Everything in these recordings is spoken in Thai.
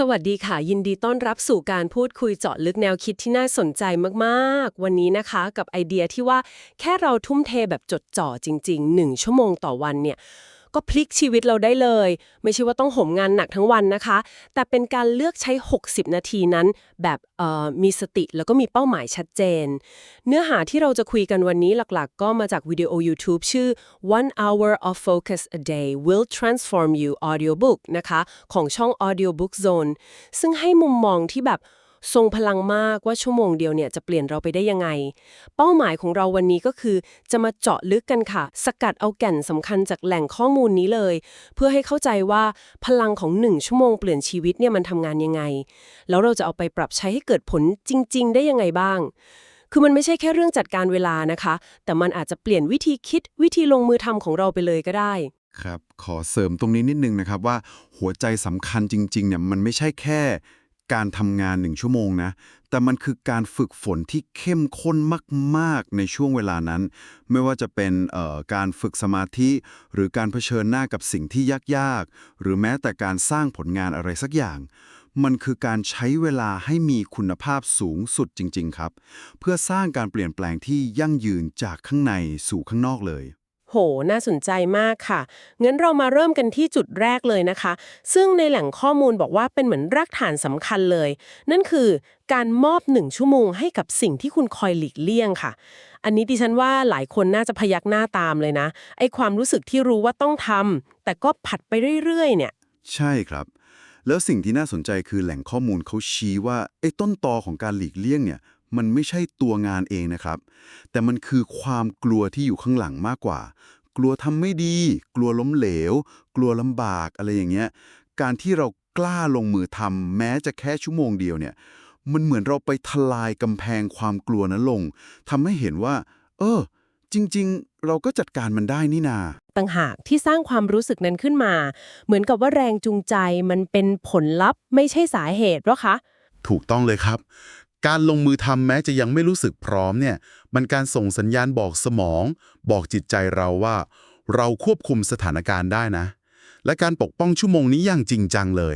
สวัสดีค่ะ ยินดีต้อนรับสู่การพูดคุยเจาะลึกแนวคิดที่น่าสนใจมาก ๆ วันนี้นะคะ กับไอเดียที่ว่าแค่เราทุ่มเทแบบจดจ่อจริง ๆ 1 ชั่วโมงต่อวันเนี่ย ก็พลิกชีวิตเราได้เลย ไม่ใช่ว่าต้องโหมงานหนักทั้งวันนะคะ แต่เป็นการเลือกใช้ 60 นาทีนั้น แบบมีสติแล้วก็มีเป้าหมายชัดเจน เนื้อหาที่เราจะคุยกันวันนี้หลักๆ ก็มาจากวิดีโอ YouTube ชื่อ One Hour of Focus a Day Will Transform You Audiobook นะคะ ของช่อง Audiobook Zone ซึ่งให้มุมมองที่แบบ ทรงพลังมากว่าชั่วโมงเดียวเนี่ยจะเปลี่ยนเราไปได้ยังไง เป้าหมายของเราวันนี้ก็คือ จะมาเจาะลึกกันค่ะ สกัดเอาแก่นสำคัญจากแหล่งข้อมูลนี้เลย เพื่อให้เข้าใจว่าพลังของหนึ่งชั่วโมงเปลี่ยนชีวิตเนี่ยมันทำงานยังไง แล้วเราจะเอาไปปรับใช้ให้เกิดผลจริง ๆ ได้ยังไงบ้าง คือมันไม่ใช่แค่เรื่องจัดการเวลานะคะ แต่มันอาจจะเปลี่ยนวิธีคิดวิธีลงมือทำของเราไปเลยก็ได้ครับขอเสริมตรงนี้นิดนึงนะครับว่าหัวใจสำคัญจริงๆเนี่ยมันไม่ใช่แค่ การทำงานหนึ่งชั่วโมงนะ แต่มันคือการฝึกฝนที่เข้มข้นมาก ๆ ในช่วงเวลานั้น ไม่ว่าจะเป็นเอ่อการฝึกสมาธิ หรือการเผชิญหน้ากับสิ่งที่ยาก ๆ หรือแม้แต่การสร้างผลงานอะไรสักอย่าง มันคือการใช้เวลาให้มีคุณภาพสูงสุดจริง ๆ ครับ เพื่อสร้างการเปลี่ยนแปลงที่ยั่งยืนจากข้างในสู่ข้างนอกเลย โห น่าสนใจมากค่ะ งั้นเรามาเริ่มกันที่จุดแรกเลยนะคะ ซึ่งในแหล่งข้อมูลบอกว่าเป็นเหมือนรากฐานสำคัญเลย นั่นคือการมอบหนึ่งชั่วโมงให้กับสิ่งที่คุณคอยหลีกเลี่ยงค่ะ อันนี้ดิฉันว่าหลายคนน่าจะพยักหน้าตามเลยนะ ไอความรู้สึกที่รู้ว่าต้องทำแต่ก็ผัดไปเรื่อยๆ เนี่ย ใช่ครับ แล้วสิ่งที่น่าสนใจคือแหล่งข้อมูลเขาชี้ว่าไอ้ต้นตอของการหลีกเลี่ยงเนี่ย มันไม่ใช่ตัวงานเองนะครับ แต่มันคือความกลัวที่อยู่ข้างหลังมากกว่า กลัวทำไม่ดี กลัวล้มเหลว กลัวลำบากอะไรอย่างเงี้ย การที่เรากล้าลงมือทำแม้จะแค่ชั่วโมงเดียวเนี่ย มันเหมือนเราไปทลายกำแพงความกลัวนั้นลงทำให้เห็นว่า เออ จริง ๆ เราก็จัดการมันได้นี่นาต่างหากที่สร้างความรู้สึกนั้นขึ้นมา เหมือนกับว่าแรงจูงใจมันเป็นผลลัพธ์ไม่ใช่สาเหตุหรอคะ ถูกต้องเลยครับ การลงมือทำแม้จะยังไม่รู้สึกพร้อมเนี่ย มันการส่งสัญญาณบอกสมอง บอกจิตใจเราว่า เราควบคุมสถานการณ์ได้นะ และการปกป้องชั่วโมงนี้อย่างจริงจังเลย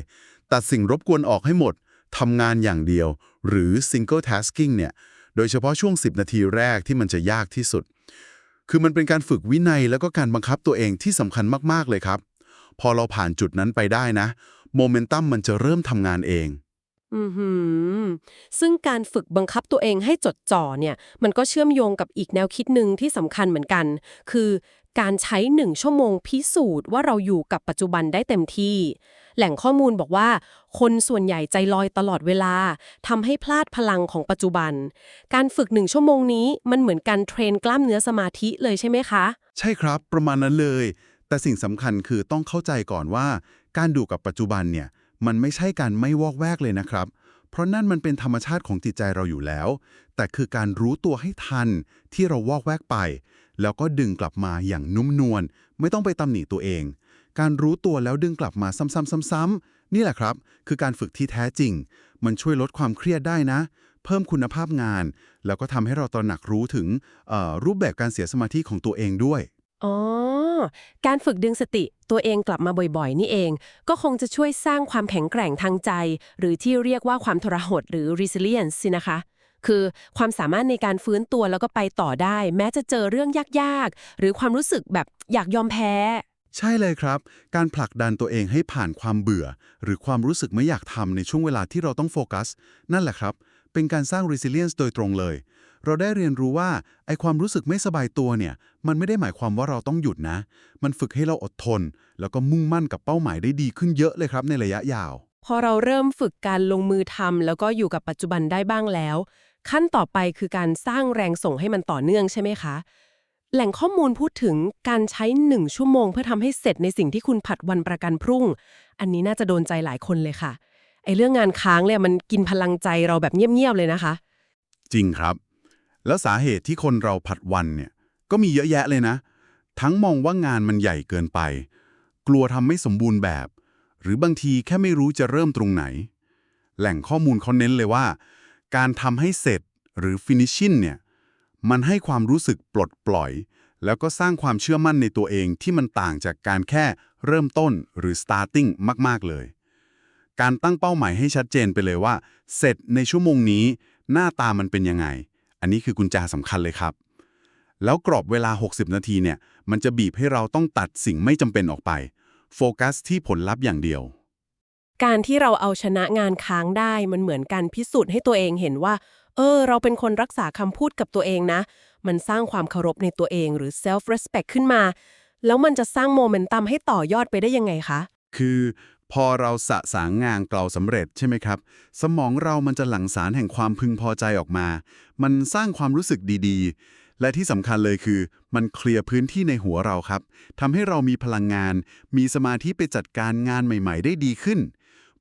ตัดสิ่งรบกวนออกให้หมดทำงานอย่างเดียว หรือ single tasking เนี่ย โดยเฉพาะช่วง 10 นาทีแรกที่มันจะยากที่สุด คือมันเป็นการฝึกวินัยแล้วก็การบังคับตัวเองที่สำคัญมากๆเลยครับ พอเราผ่านจุดนั้นไปได้นะ โมเมนตัมมันจะเริ่มทำงานเอง อือหือ ซึ่งการฝึกบังคับตัวเองให้จดจ่อเนี่ย มันก็เชื่อมโยงกับอีกแนวคิดหนึ่งที่สำคัญเหมือนกัน คือการใช้หนึ่งชั่วโมงพิสูจน์ว่าเราอยู่กับปัจจุบันได้เต็มที่ แหล่งข้อมูลบอกว่า คนส่วนใหญ่ใจลอยตลอดเวลาทำให้พลาดพลังของปัจจุบัน การฝึกหนึ่งชั่วโมงนี้มันเหมือนการเทรนกล้ามเนื้อสมาธิเลยใช่ไหมคะ ใช่ครับประมาณนั้นเลย แต่สิ่งสำคัญคือต้องเข้าใจก่อนว่า การดูกับปัจจุบันเนี่ย มันไม่ใช่การไม่วอกแวกเลยนะครับ เพราะนั่นมันเป็นธรรมชาติของจิตใจเราอยู่แล้ว แต่คือการรู้ตัวให้ทันที่เราวอกแวกไป แล้วก็ดึงกลับมาอย่างนุ่มนวลไม่ต้องไปตำหนิตัวเอง การรู้ตัวแล้วดึงกลับมาซ้ำๆๆๆ นี่แหละครับ คือการฝึกที่แท้จริง มันช่วยลดความเครียดได้นะ เพิ่มคุณภาพงาน แล้วก็ทำให้เราตระหนักรู้ถึงรูปแบบการเสียสมาธิของตัวเองด้วย อ๋อ การฝึกดึงสติตัวเองกลับมาบ่อยๆ นี่เอง ก็คงจะช่วยสร้างความแข็งแกร่งทางใจ หรือที่เรียกว่าความทรหดหรือ resilience สินะคะ คือความสามารถในการฟื้นตัวแล้วก็ไปต่อได้ แม้จะเจอเรื่องยากๆ หรือความรู้สึกแบบอยากยอมแพ้ ใช่เลยครับ การผลักดันตัวเองให้ผ่านความเบื่อ หรือความรู้สึกไม่อยากทำในช่วงเวลาที่เราต้องโฟกัส นั่นแหละครับ เป็นการสร้าง resilience โดยตรงเลย เราได้เรียนรู้ว่าไอความรู้สึกไม่สบายตัวเนี่ย มันไม่ได้หมายความว่าเราต้องหยุดนะ มันฝึกให้เราอดทน แล้วก็มุ่งมั่นกับเป้าหมายได้ดีขึ้นเยอะเลยครับในระยะยาว พอเราเริ่มฝึกการลงมือทำแล้วก็อยู่กับปัจจุบันได้บ้างแล้ว ขั้นต่อไปคือการสร้างแรงส่งให้มันต่อเนื่องใช่ไหมคะ แหล่งข้อมูลพูดถึงการใช้หนึ่งชั่วโมง เพื่อทำให้เสร็จในสิ่งที่คุณผัดวันประกันพรุ่ง อันนี้น่าจะโดนใจหลายคนเลยค่ะไอ้เรื่องงานค้างเนี่ยมันกินพลังใจเราแบบเงียบๆเลยนะคะ จริงครับ แล้วสาเหตุที่คนเราผัดวันเนี่ยก็มีเยอะแยะเลยนะ ทั้งมองว่างานมันใหญ่เกินไป กลัวทำไม่สมบูรณ์แบบ หรือบางทีแค่ไม่รู้จะเริ่มตรงไหน แหล่งข้อมูลเขาเน้นเลยว่า การทำให้เสร็จหรือ finishing เนี่ยมันให้ความรู้สึกปลดปล่อย แล้วก็สร้างความเชื่อมั่นในตัวเองที่มันต่างจากการแค่เริ่มต้นหรือ starting มาก ๆ เลย การตั้งเป้าหมายให้ชัดเจนไปเลยว่า เสร็จในชั่วโมงนี้ หน้าตามันเป็นยังไง อันนี้คือกุญแจสำคัญเลยครับ แล้วกรอบเวลา 60 นาทีเนี่ย มันจะบีบให้เราต้องตัดสิ่งไม่จำเป็นออกไป โฟกัสที่ผลลัพธ์อย่างเดียว การที่เราเอาชนะงานค้างได้มันเหมือนการพิสูจน์ให้ตัวเองเห็นว่า เออ เราเป็นคนรักษาคำพูดกับตัวเองนะ มันสร้างความเคารพในตัวเองหรือ self respect ขึ้นมา แล้วมันจะสร้างโมเมนตัมให้ต่อยอดไปได้ยังไงคะ คือ พอเราสะสางงานเกลาสำเร็จใช่ไหมครับ สมองเรามันจะหลั่งสารแห่งความพึงพอใจออกมา มันสร้างความรู้สึกดีๆ และที่สำคัญเลยคือ มันเคลียร์พื้นที่ในหัวเราครับทำให้เรามีพลังงาน มีสมาธิไปจัดการงานใหม่ ๆ ได้ดีขึ้น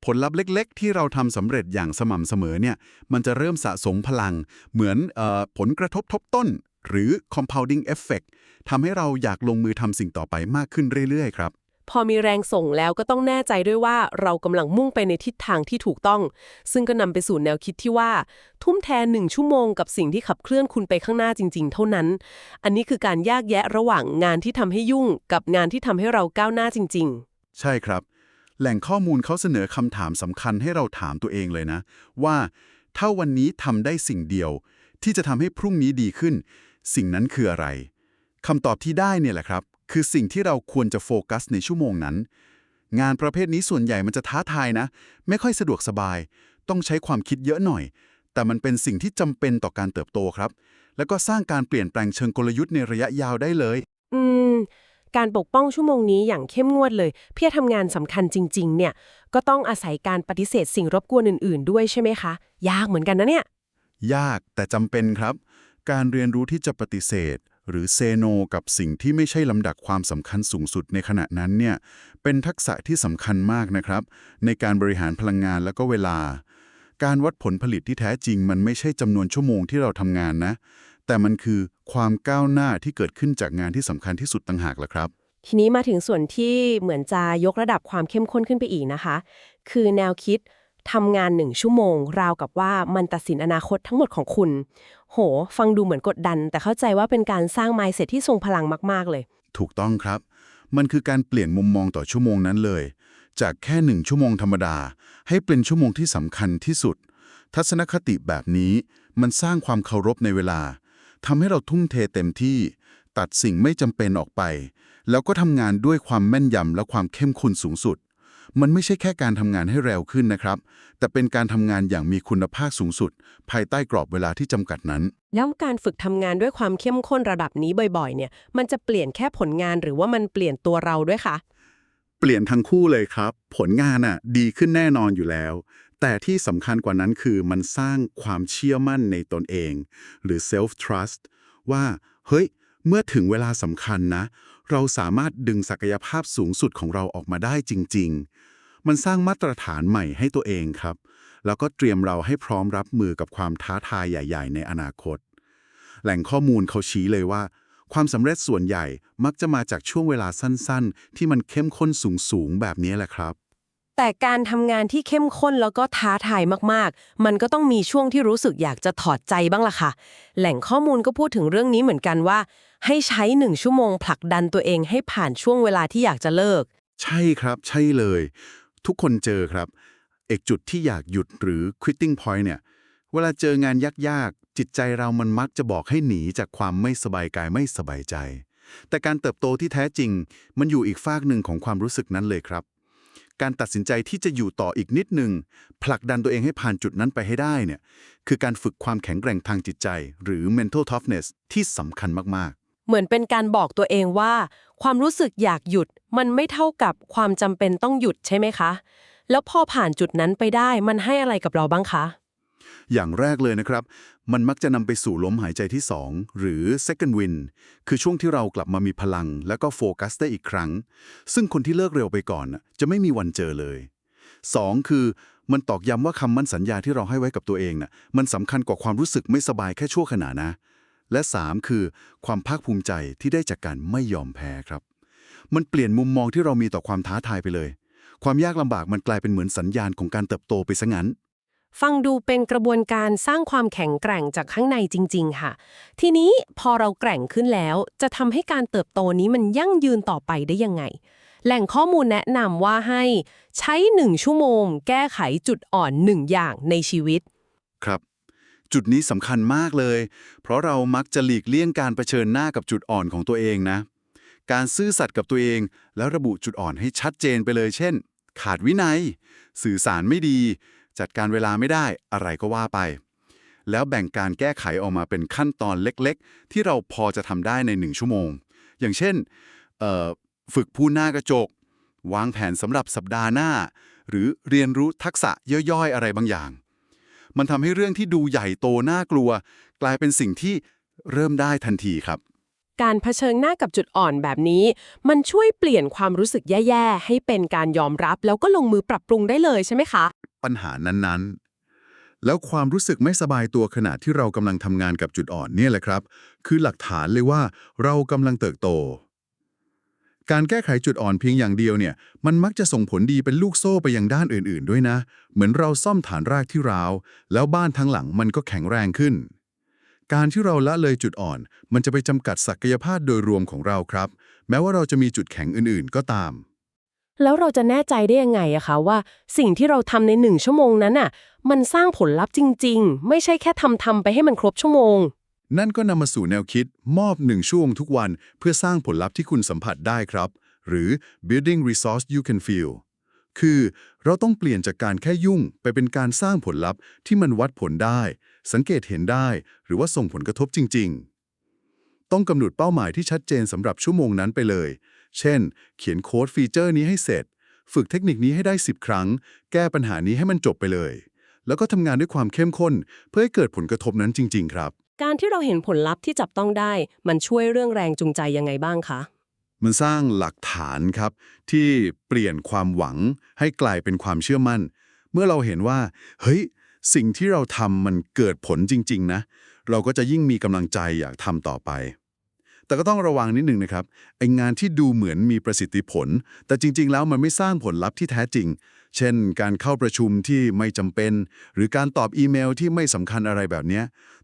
ผลลัพธ์เล็ก ๆ ที่เราทำสำเร็จอย่างสม่ำเสมอเนี่ย มันจะเริ่มสะสมพลัง เหมือนเออผลกระทบทบต้น หรือ compounding effect ทำให้เราอยากลงมือทำสิ่งต่อไปมากขึ้นเรื่อยๆ ครับ พอมีแรงส่งแล้วก็ต้องแน่ใจด้วยว่าเรากำลังมุ่งไปในทิศทางที่ถูกต้อง ซึ่งก็นำไปสู่แนวคิดที่ว่า ทุ่มแทนหนึ่งชั่วโมงกับสิ่งที่ขับเคลื่อนคุณไปข้างหน้าจริง ๆ เท่านั้น อันนี้คือการแยกแยะระหว่างงานที่ทำให้ยุ่ง กับงานที่ทำให้เราก้าวหน้าจริง ๆ ใช่ครับ แหล่งข้อมูลเขาเสนอคำถามสำคัญให้เราถามตัวเองเลยนะ ว่าถ้าวันนี้ทำได้สิ่งเดียว ที่จะทำให้พรุ่งนี้ดีขึ้น สิ่งนั้นคืออะไรคำตอบที่ได้เนี่ยแหละครับ คือสิ่งที่เราควรจะโฟกัสในชั่วโมงนั้น งานประเภทนี้ส่วนใหญ่มันจะท้าทายนะ ไม่ค่อยสะดวกสบาย ต้องใช้ความคิดเยอะหน่อย แต่มันเป็นสิ่งที่จำเป็นต่อการเติบโตครับ แล้วก็สร้างการเปลี่ยนแปลงเชิงกลยุทธ์ในระยะยาวได้เลยๆอืม การปกป้องชั่วโมงนี้อย่างเข้มงวดเลย เพื่อทำงานสำคัญจริง ๆ เนี่ย ก็ต้องอาศัยการปฏิเสธสิ่งรบกวนอื่น ๆ ด้วยใช่ไหมคะ ยากเหมือนกันนะเนี่ย ยากแต่จำเป็นครับ การเรียนรู้ที่จะปฏิเสธ หรือเซโนกับสิ่งที่ไม่ใช่ลำดับความสำคัญสูงสุดในขณะนั้นเนี่ยเป็นทักษะที่สำคัญมากนะครับ ในการบริหารพลังงานแล้วก็เวลา การวัดผลผลิตที่แท้จริง มันไม่ใช่จำนวนชั่วโมงที่เราทำงานนะ แต่มันคือความก้าวหน้าที่เกิดขึ้นจากงานที่สำคัญที่สุดต่างหากละครับ ทีนี้มาถึงส่วนที่เหมือนจะยกระดับความเข้มข้นขึ้นไปอีกนะคะ คือแนวคิด ทำงานหนึ่งชั่วโมง ราวกับว่ามันตัดสินอนาคตทั้งหมดของคุณ โห ฟังดูเหมือนกดดัน แต่เข้าใจว่าเป็นการสร้าง mindset ที่ทรงพลังมาก ๆ เลย ถูกต้องครับ มันคือการเปลี่ยนมุมมองต่อชั่วโมงนั้นเลย จากแค่หนึ่งชั่วโมงธรรมดา ให้เป็นชั่วโมงที่สำคัญที่สุด ทัศนคติแบบนี้ มันสร้างความเคารพในเวลาทำให้เราทุ่มเทเต็มที่ ตัดสิ่งไม่จำเป็นออกไป แล้วก็ทำงานด้วยความแม่นยำและความเข้มข้นสูงสุด มันไม่ใช่แค่การทำงานให้เร็วขึ้นนะครับ แต่เป็นการทำงานอย่างมีคุณภาพสูงสุด ภายใต้กรอบเวลาที่จำกัดนั้น แล้วการฝึกทำงานด้วยความเข้มข้นระดับนี้บ่อยๆ เนี่ย มันจะเปลี่ยนแค่ผลงานหรือว่ามันเปลี่ยนตัวเราด้วยคะเปลี่ยนทั้งคู่เลยครับ ผลงานอะ ดีขึ้นแน่นอนอยู่แล้ว แต่ที่สำคัญกว่านั้นคือมันสร้างความเชื่อมั่นในตนเอง หรือ self trust ว่า เฮ้ย เมื่อถึงเวลาสำคัญนะ เราสามารถดึงศักยภาพสูงสุดของเราออกมาได้จริง ๆ มันสร้างมาตรฐานใหม่ให้ตัวเองครับ แล้วก็เตรียมเราให้พร้อมรับมือกับความท้าทายใหญ่ ๆ ในอนาคต แหล่งข้อมูลเขาชี้เลยว่า ความสำเร็จส่วนใหญ่มักจะมาจากช่วงเวลาสั้น ๆ ที่มันเข้มข้นสูง ๆ แบบนี้แหละครับ แต่การทำงานที่เข้มข้นแล้วก็ท้าทายมากๆ มันก็ต้องมีช่วงที่รู้สึกอยากจะถอดใจบ้างล่ะค่ะ แหล่งข้อมูลก็พูดถึงเรื่องนี้เหมือนกันว่า ให้ใช้หนึ่งชั่วโมงผลักดันตัวเองให้ผ่านช่วงเวลาที่อยากจะเลิก ใช่ครับ ใช่เลย ทุกคนเจอครับ เอกจุดที่อยากหยุดหรือ quitting point เนี่ย เวลาเจองานยากๆ จิตใจเรามันมักจะบอกให้หนีจากความไม่สบายกายไม่สบายใจ แต่การเติบโตที่แท้จริง มันอยู่อีกฟากหนึ่งของความรู้สึกนั้นเลยครับ การตัดสินใจที่จะอยู่ต่ออีกนิดหนึ่งผลักดันตัวเองให้ผ่านจุดนั้นไปให้ได้เนี่ยคือการฝึกความแข็งแกร่งทางจิตใจ หรือ mental toughness ที่สำคัญมากๆ เหมือนเป็นการบอกตัวเองว่า ความรู้สึกอยากหยุดมันไม่เท่ากับความจำเป็นต้องหยุดใช่ไหมคะ แล้วพอผ่านจุดนั้นไปได้มันให้อะไรกับเราบ้างคะ อย่างแรกเลยนะครับ มันมักจะนำไปสู่ลมหายใจที่ 2 หรือ second wind คือช่วงที่เรากลับมามีพลัง แล้วก็โฟกัสได้อีกครั้ง ซึ่งคนที่เลิกเร็วไปก่อนนะจะไม่มีวันเจอเลย 2 คือมันตอกย้ำว่าคำมั่นสัญญาที่เราให้ไว้กับตัวเองน่ะมันสำคัญกว่าความรู้สึกไม่สบายแค่ชั่วขณะนะ และ 3 คือความภาคภูมิใจที่ได้จากการไม่ยอมแพ้ครับ มันเปลี่ยนมุมมองที่เรามีต่อความท้าทายไปเลย ความยากลำบากมันกลายเป็นเหมือนสัญญาณของการเติบโตไปซะงั้น ฟังดูเป็นกระบวนการสร้างความแข็งแกร่งจากข้างในจริง ๆ ค่ะ ทีนี้พอเราแกร่งขึ้นแล้ว จะทำให้การเติบโตนี้มันยั่งยืนต่อไปได้ยังไง แหล่งข้อมูลแนะนำว่าให้ใช้ 1 ชั่วโมง แก้ไขจุดอ่อน 1 อย่างในชีวิต ครับ จุดนี้สำคัญมากเลย เพราะเรามักจะหลีกเลี่ยงการเผชิญหน้ากับจุดอ่อนของตัวเองนะ การซื่อสัตย์กับตัวเอง แล้วระบุจุดอ่อนให้ชัดเจนไปเลย เช่น ขาดวินัย สื่อสารไม่ดี จัดการเวลาไม่ได้อะไรก็ว่าไป แล้วแบ่งการแก้ไขออกมาเป็นขั้นตอนเล็กๆ ที่เราพอจะทำได้ในหนึ่งชั่วโมง อย่างเช่นฝึกพูดหน้ากระจก วางแผนสำหรับสัปดาห์หน้า หรือเรียนรู้ทักษะย่อยๆ อะไรบางอย่าง มันทำให้เรื่องที่ดูใหญ่โตน่ากลัว กลายเป็นสิ่งที่เริ่มได้ทันทีครับ การเผชิญหน้ากับจุดอ่อนแบบนี้ มันช่วยเปลี่ยนความรู้สึกแย่ๆ ให้เป็นการยอมรับ แล้วก็ลงมือปรับปรุงได้เลยใช่ไหมคะ ปัญหานั้นๆ แล้วความรู้สึกไม่สบายตัวขณะที่เรากำลังทำงานกับจุดอ่อนเนี่ยแหละครับ คือหลักฐานเลยว่าเรากำลังเติบโต การแก้ไขจุดอ่อนเพียงอย่างเดียวเนี่ย มันมักจะส่งผลดีเป็นลูกโซ่ไปยังด้านอื่นๆ ด้วยนะ เหมือนเราซ่อมฐานรากที่ร้าว แล้วบ้านทั้งหลังมันก็แข็งแรงขึ้น การที่เราละเลยจุดอ่อน มันจะไปจำกัดศักยภาพโดยรวมของเราครับ แม้ว่าเราจะมีจุดแข็งอื่นๆ ก็ตาม แล้วเราจะแน่ใจได้ยังไงอะคะว่า สิ่งที่เราทำในหนึ่งชั่วโมงนั้นน่ะมันสร้างผลลัพธ์จริง ๆ ไม่ใช่แค่ทำทำไปให้มันครบชั่วโมง นั่นก็นำมาสู่แนวคิดมอบหนึ่งช่วโมงทุกวันเพื่อสร้างผลลัพธ์ที่คุณสัมผัสได้ครับ หรือ building resource you can feel คือเราต้องเปลี่ยนจากการแค่ยุ่งไปเป็นการสร้างผลลัพธ์ที่มันวัดผลได้ สังเกตเห็นได้ หรือว่าส่งผลกระทบจริง ๆ ต้องกำหนดเป้าหมายที่ชัดเจนสำหรับชั่วโมงนั้นไปเลย เช่น เขียนโค้ดฟีเจอร์นี้ให้เสร็จ ฝึกเทคนิคนี้ให้ได้ 10 ครั้ง แก้ปัญหานี้ให้มันจบไปเลย แล้วก็ทำงานด้วยความเข้มข้น เพื่อให้เกิดผลกระทบนั้นจริง ๆ ครับ การที่เราเห็นผลลัพธ์ที่จับต้องได้ มันช่วยเรื่องแรงจูงใจยังไงบ้างคะ มันสร้างหลักฐานครับ ที่เปลี่ยนความหวังให้กลายเป็นความเชื่อมั่น เมื่อเราเห็นว่า เฮ้ย สิ่งที่เราทำมันเกิดผลจริง ๆ นะ เราก็จะยิ่งมีกำลังใจอยากทำต่อไป แต่ก็ต้องระวังนิดนึงนะครับไองานที่ดูเหมือนมีประสิทธิผล แต่จริง ๆ แล้วมันไม่สร้างผลลัพธ์ที่แท้จริง เช่น การเข้าประชุมที่ไม่จำเป็น หรือการตอบอีเมลที่ไม่สำคัญอะไรแบบนี้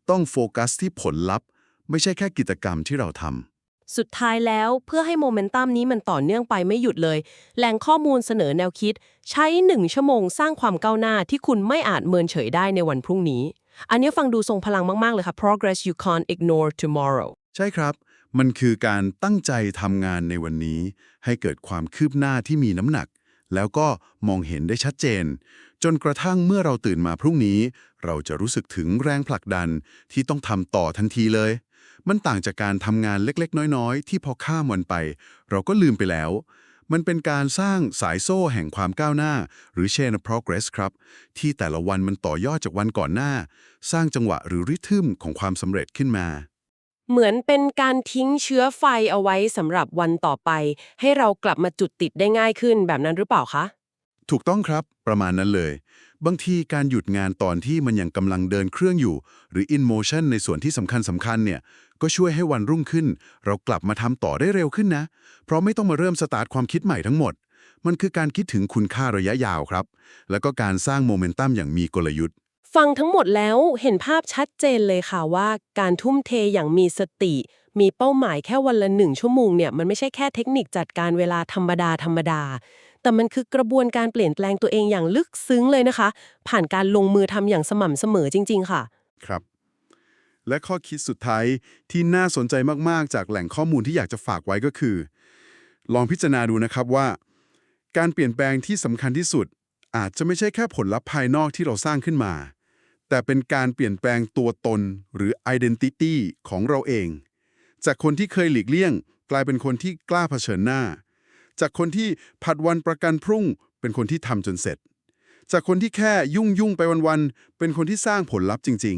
ต้องโฟกัสที่ผลลัพธ์ ไม่ใช่แค่กิจกรรมที่เราทำ สุดท้ายแล้วเพื่อให้โมเมนตัมนี้มันต่อเนื่องไปไม่หยุดเลย แหล่งข้อมูลเสนอแนวคิด ใช้ 1 ชั่วโมงสร้างความก้าวหน้าที่คุณไม่อาจเมินเฉยได้ในวันพรุ่งนี้ อันนี้ฟังดูทรงพลังมาก ๆ เลยค่ะ progress you can't ignore tomorrow ใช่ครับ มันคือการตั้งใจทำงานในวันนี้ ให้เกิดความคืบหน้าที่มีน้ำหนัก แล้วก็มองเห็นได้ชัดเจน จนกระทั่งเมื่อเราตื่นมาพรุ่งนี้ เราจะรู้สึกถึงแรงผลักดันที่ต้องทำต่อทันทีเลย มันต่างจากการทำงานเล็กๆ น้อยๆ ที่พอข้ามวันไป เราก็ลืมไปแล้ว มันเป็นการสร้างสายโซ่แห่งความก้าวหน้า หรือ chain of progress ครับ ที่แต่ละวันมันต่อยอดจากวันก่อนหน้า สร้างจังหวะหรือริทึมของความสำเร็จขึ้นมา เหมือนเป็นการทิ้งเชื้อไฟเอาไว้สำหรับวันต่อไป ให้เรากลับมาจุดติดได้ง่ายขึ้นแบบนั้นหรือเปล่าคะ ถูกต้องครับ ประมาณนั้นเลย บางทีการหยุดงานตอนที่มันยังกำลังเดินเครื่องอยู่ หรือ in motion ในส่วนที่สำคัญสำคัญเนี่ย ก็ช่วยให้วันรุ่งขึ้น เรากลับมาทำต่อได้เร็วขึ้นนะ เพราะไม่ต้องมาเริ่มสตาร์ทความคิดใหม่ทั้งหมด มันคือการคิดถึงคุณค่าระยะยาวครับ แล้วก็การสร้างโมเมนตัมอย่างมีกลยุทธ์ ฟังทั้งหมดแล้วเห็นภาพชัดเจนเลยค่ะว่า การทุ่มเทอย่างมีสติ มีเป้าหมายแค่วันละหนึ่งชั่วโมงเนี่ยมันไม่ใช่แค่เทคนิคจัดการเวลาธรรมดาธรรมดา แต่มันคือกระบวนการเปลี่ยนแปลงตัวเองอย่างลึกซึ้งเลยนะคะ ผ่านการลงมือทำอย่างสม่ำเสมอจริง ๆ ค่ะ ครับ และข้อคิดสุดท้ายที่น่าสนใจมาก ๆ จากแหล่งข้อมูลที่อยากจะฝากไว้ก็คือ ลองพิจารณาดูนะครับว่า การเปลี่ยนแปลงที่สำคัญที่สุด อาจจะไม่ใช่แค่ผลลัพธ์ภายนอกที่เราสร้างขึ้นมา แต่เป็นการเปลี่ยนแปลงตัวตนหรือ identity ของเราเอง จากคนที่เคยหลีกเลี่ยง กลายเป็นคนที่กล้าเผชิญหน้า จากคนที่ผัดวันประกันพรุ่ง เป็นคนที่ทำจนเสร็จ จากคนที่แค่ยุ่งยุ่งไปวันๆเป็นคนที่สร้างผลลัพธ์จริง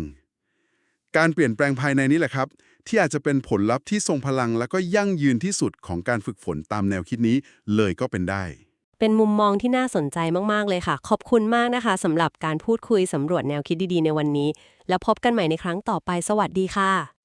ๆ การเปลี่ยนแปลงภายในนี้แหละครับ ที่อาจจะเป็นผลลัพธ์ที่ทรงพลังและก็ยั่งยืนที่สุดของการฝึกฝนตามแนวคิดนี้เลยก็เป็นได้เป็นมุมมองที่น่าสนใจมาก ๆ เลยค่ะ ขอบคุณมากนะคะสำหรับการพูดคุยสำรวจแนวคิดดี ๆ ในวันนี้ แล้วพบกันใหม่ในครั้งต่อไป สวัสดีค่ะ